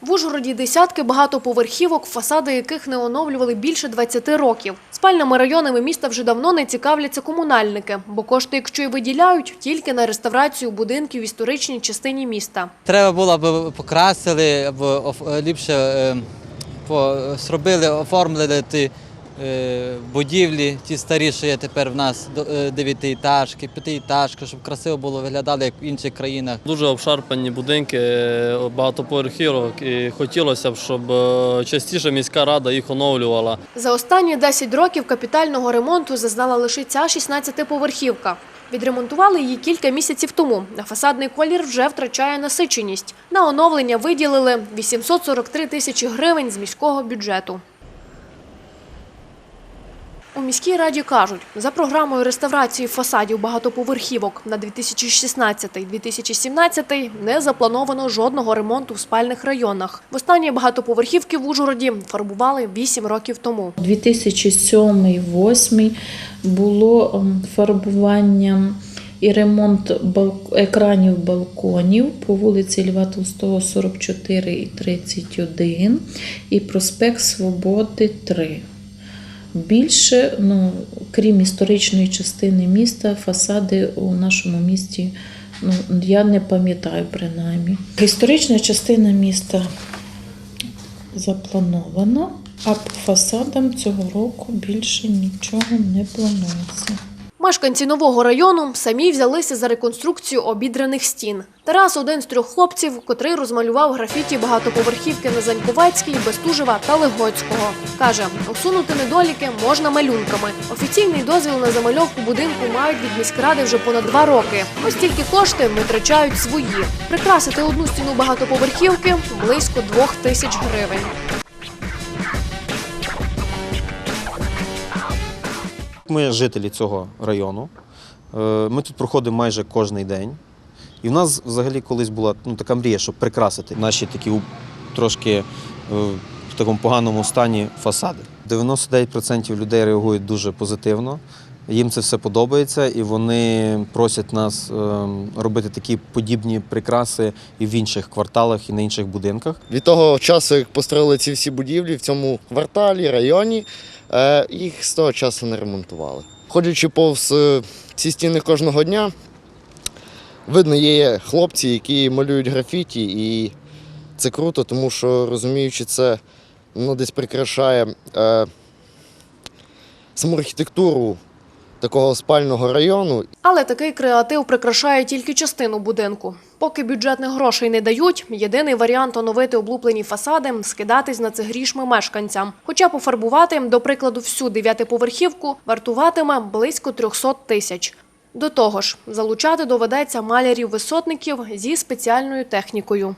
В Ужгороді десятки багатоповерхівок, фасади яких не оновлювали більше 20 років. Спальними районами міста вже давно не цікавляться комунальники, бо кошти, якщо й виділяють, тільки на реставрацію будинків в історичній частині міста. Треба було б покрасили, або ліпше е, по, зробили, оформили ті будівлі, ті старі, що є тепер в нас, до- е, дев'ятиэтажки, п'ятиэтажки, щоб красиво було виглядали, як в інших країнах. Дуже обшарпані будинки е, багатоповерхівок і хотілося б, щоб е, частіше міська рада їх оновлювала. За останні 10 років капітального ремонту зазнала лише ця 16-поверхівка. Відремонтували її кілька місяців тому, а фасадний колір вже втрачає насиченість. На оновлення виділили 843 тисячі гривень з міського бюджету. У міській раді кажуть, за програмою реставрації фасадів багатоповерхівок на 2016-2017 не заплановано жодного ремонту в спальних районах. Востаннє багатоповерхівки в Ужгороді фарбували 8 років тому. 2007-2008 було ем, фарбування і ремонт екранів балконів по вулиці Льва Толстого 44 і 31 і проспект Свободи 3. Більше, ну, крім історичної частини міста, фасади у нашому місті ну, я не пам'ятаю принаймні. Історична частина міста запланована, а по фасадам цього року більше нічого не планується. Мешканці нового району самі взялися за реконструкцію обідраних стін. Тарас один з трьох хлопців, котрий розмалював графіті багатоповерхівки на Заньковецькій, Бестужева та Легоцького. Каже, усунути недоліки можна малюнками. Офіційний дозвіл на замальовку будинку мають від міськради вже понад два роки. Ось тільки кошти витрачають свої. Прикрасити одну стіну багатоповерхівки близько двох тисяч гривень. Ми жителі цього району. Е, Ми тут проходимо майже кожен день. І в нас взагалі колись була ну, така мрія, щоб прикрасити наші такі трошки е, в такому поганому стані фасади. 99% людей реагують дуже позитивно. Їм це все подобається, і вони просять нас е, робити такі подібні прикраси і в інших кварталах, і на інших будинках. Від того часу, як построїли ці всі будівлі в цьому кварталі, районі, е, їх з того часу не ремонтували. Ходячи повз е, ці стіни кожного дня, видно, є хлопці, які малюють графіті, і це круто, тому що розуміючи це, ну, десь прикрашає е, саму архітектуру такого спального району Але такий креатив прикрашає тільки частину будинку. Поки бюджетних грошей не дають, єдиний варіант оновити облуплені фасади – скидатись на це грішми мешканцям. Хоча пофарбувати, до прикладу, всю дев'ятиповерхівку вартуватиме близько 300 тисяч. До того ж, залучати доведеться малярів-висотників зі спеціальною технікою.